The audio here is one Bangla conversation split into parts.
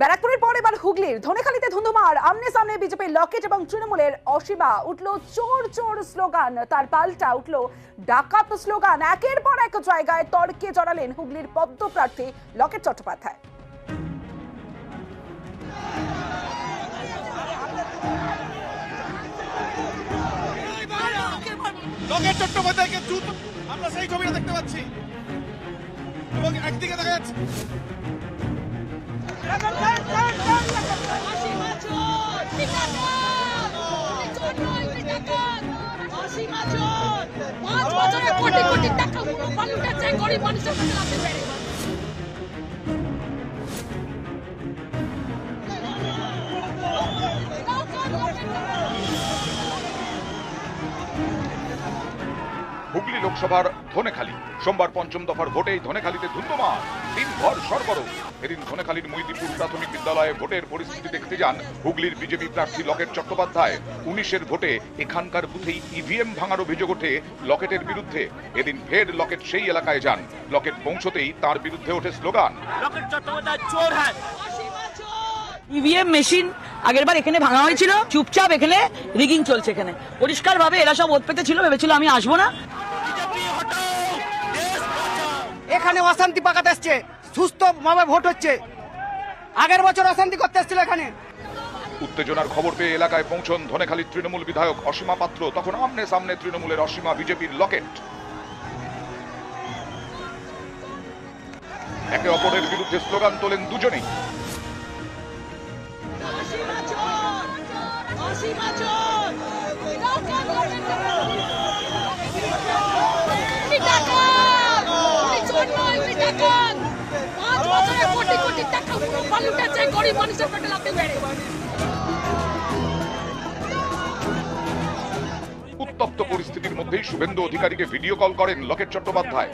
ব্যারাকপুরের পর এবার হুগলির ধনেখালিতে ধুন্ধুমার আমনে সামনে বিজেপির লকেট এবং তৃণমূলের অসীমা। উঠল চোর চোর স্লোগান, তার পাল্টা উঠল ডাকাত স্লোগান। একের পর এক জায়গায় তর্কে জড়ালেন হুগলির পদ্ম প্রার্থী লকেট চট্টোপাধ্যায়। আমরা সেই ছবিটা দেখতে পাচ্ছি। এবং একদিকে দেখা যাচ্ছে পাঁচ বছরে কোটি কোটি টাকা পালুটেছে গরিব মানুষের কাছে পেরে লোকসভার ধনেখালি। সোমবার পঞ্চম দফার ভোটেই ধনেখালিতে ধুন্দুমার। দিনভর সরগরম এদিন ধনেখালির মৈদিপুর প্রাথমিক বিদ্যালয়ে ভোটের পরিস্থিতি দেখতে যান হুগলির বিজেপি প্রার্থী লকেট চট্টোপাধ্যায়। উনিশের ভোটে এখানকার বুথেই ইভিএম ভাঙার অভিযোগ ওঠে লকেটের বিরুদ্ধে। এদিন ফের লকেট সেই এলাকায় যান। লকেট পৌঁছতেই তার বিরুদ্ধে ওঠে স্লোগান। লকেট চট্টোপাধ্যায় হ্যাঁ। ইভিএম মেশিন আগেরবার এখানে ভাঙা হয়েছিল। চুপচাপ এখানে রিগিং চলছে এখানে। পরিষ্কার ভাবে এরা সব ওত পেতে ছিল, ভেবেছিল আমি আসব না। এখানে অশান্তি পাকাতে আসছে সুস্থ ভাবে ভোট হচ্ছে। আগের বছর অশান্তি করতে এসেছিল এখানে। উত্তেজনার খবর পেয়ে এলাকায় পৌঁছন ধনেখালির তৃণমূল বিধায়ক অসীমা পাত্র তখন আমনে সামনে তৃণমূলের অসীমা বিজেপির লকেট। একে অপরের বিরুদ্ধে স্লোগান তোলেন দুজনেই। পাঁচ পালুটেছে গরিব মানুষের পেটে লাভতে পেরে উত্তপ্ত পরিস্থিতির মধ্যেই শুভেন্দু অধিকারীকে ভিডিও কল করেন লকেট চট্টোপাধ্যায়।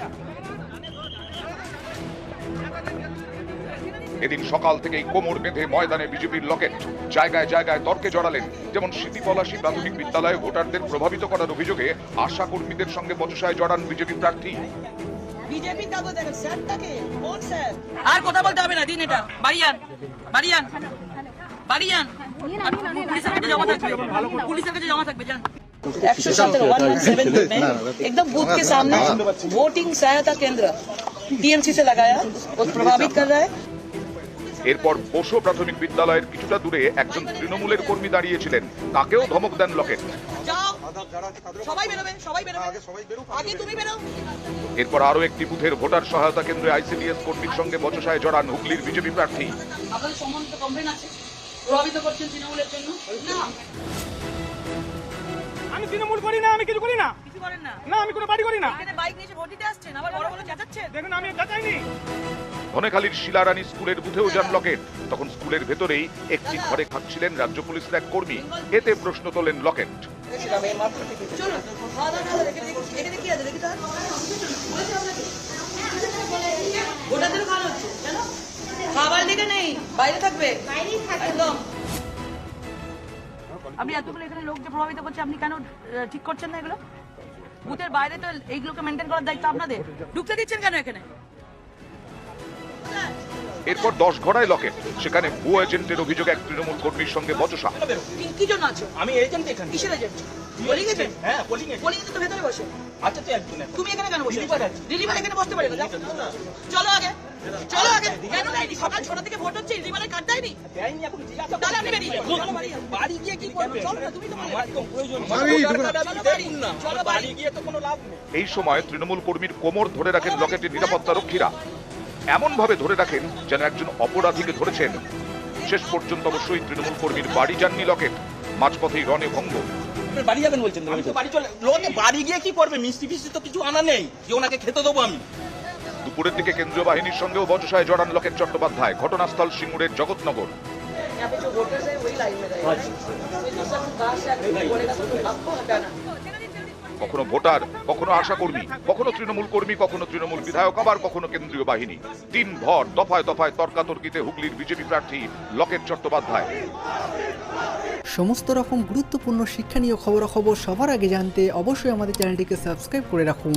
এদিন সকাল থেকেই কোমর বেঁধে ময়দানে বিজেপির লকেট জায়গায় জায়গায় তর্কে জড়ালেন, যেমন স্মৃতিপলাশী প্রাথমিক বিদ্যালয়ে ভোটারদের প্রভাবিত করার অভিযোগে আশা কর্মীদের সঙ্গে বচসায় জড়ান বিজেপি প্রার্থী। বিজেপি আর কথা বলতে হবে না দিন এটা বাড়িয়ান বাড়িয়ান বাড়িয়ান আর পুলিশের কাছে জমা থাকবে পুলিশের কাছে জমা থাকবে যান একশো सत्रह वन वन सेवन में एकदम बूथ के सामने वोटिंग सहायता केंद्र टीएमसी से लगाया वो प्रभावित कर रहा है এরপর বসো প্রাথমিক বিদ্যালয়ের কিছুটা দূরে একজন তৃণমূলের কর্মী দাঁড়িয়েছিলেন তাকেও ধমক দেন লকেট যাও সবাই বেরোবে সবাই বেরোবে আগে তুমি বেরো। এরপর আরও একটি বুথের ভোটার সহায়তা কেন্দ্রে আইসিডিএস কর্মীর সঙ্গে বচসায় জড়ান হুগলির বিজেপি প্রার্থী। আপনাদের সম্বন্ধে কমপ্লেন আছে। প্রভাবিত করছেন তৃণমূলের জন্য? না। আমি তৃণমূল করি না আমি কিছু করি না। কিছু করেন না। না আমি কোনো বাড়ি করি না। বাইক নিয়ে ভোট দিতে আসছেন আবার বড় বড় চেঁচাচ্ছেন। দেখুন আমি যাচাইনি ধনেখালির শিলারানী স্কুলের বুথেও যান লকেট। তখন স্কুলের ভেতরেই একটি ঘরে খাচ্ছিলেন রাজ্য পুলিশের এক কর্মী। এতে প্রশ্ন তোলেন লকেট। চলুন খাওয়া দাওয়া রেখে দেখি এখানে কি আছে দেখি তো ভোটারদের খাওয়ানো হচ্ছে কেন? খাবার দিকে নেই বাইরে থাকবে? একদম। আপনি এতগুলো এখানে লোক যে প্রভাবিত করছে আপনি কেন ঠিক করছেন না এগুলো? বুথের বাইরে তো এইগুলোকে মেনটেন করার দায়িত্ব আপনাদের। ঢুকতে দিচ্ছেন কেন এখানে? এরপর দশ ঘড়ায় লকেট। সেখানে ভুয়ো এজেন্টের অভিযোগ এক তৃণমূল কর্মীর সঙ্গে বচসা। কি- জন্য আছো? আমি এজেন্ট এখানে। কিসের এজেন্ট পোলিং এজেন্ট হ্যাঁ পোলিং এজেন্ট পোলিং তো ভেতরে বসে। আচ্ছা তো একজন তুমি এখানে কেন বসে? এখানে বসতে পারে না চলো আগে। চলো আগে। কেন দেয়নি? সকাল ছটা থেকে ভোট হচ্ছে কার্ড দেয়নি? দেয়নি এখন জিজ্ঞাসা তাহলে আপনি বেরিয়ে যান। বাড়ি গিয়ে কি করবে? চলো না, তুমি তো বললে। আমার তো প্রয়োজন চলো বাড়ি, চলো বাড়ি। বাড়ি। গিয়ে তো কোনো লাভ নেই। এই সময় তৃণমূল কর্মীর কোমর ধরে রাখেন লকেটের নিরাপত্তা রক্ষীরা। এমন ভাবে ধরে রাখেন যেন একজন অপরাধীকে ধরেছেন। শেষ পর্যন্ত অবশ্যই তৃণমূল কর্মীর বাড়ি যাননি লকেট মাঝপথেই রণে ভঙ্গ। বাড়ি যাবেন বলছেন বাড়ি চলে লোকে বাড়ি গিয়ে কি করবে? মিষ্টি ফিষ্টি তো কিছু আনা নেই। যে ওনাকে খেতে দেবো আমি। দুপুরের দিকে কেন্দ্রীয় বাহিনীর সঙ্গেও বচসায় জড়ান লকেট চট্টোপাধ্যায়। ঘটনাস্থল সিঙ্গুরের জগৎনগর। কখনো ভোটার, কখনো আশাকর্মী, কখনো তৃণমূল কর্মী, কখনো তৃণমূল বিধায়ক, আবার কখনো কেন্দ্রীয় বাহিনী। তিন ভর দফায় দফায় তর্কাতর্কিতে হুগলির বিজেপি প্রার্থী লকেট চট্টোপাধ্যায়। সমস্ত রকম গুরুত্বপূর্ণ শিক্ষা নিয়ে খবরাখবর সবার আগে জানতে অবশ্যই আমাদের চ্যানেলটিকে সাবস্ক্রাইব করে রাখুন।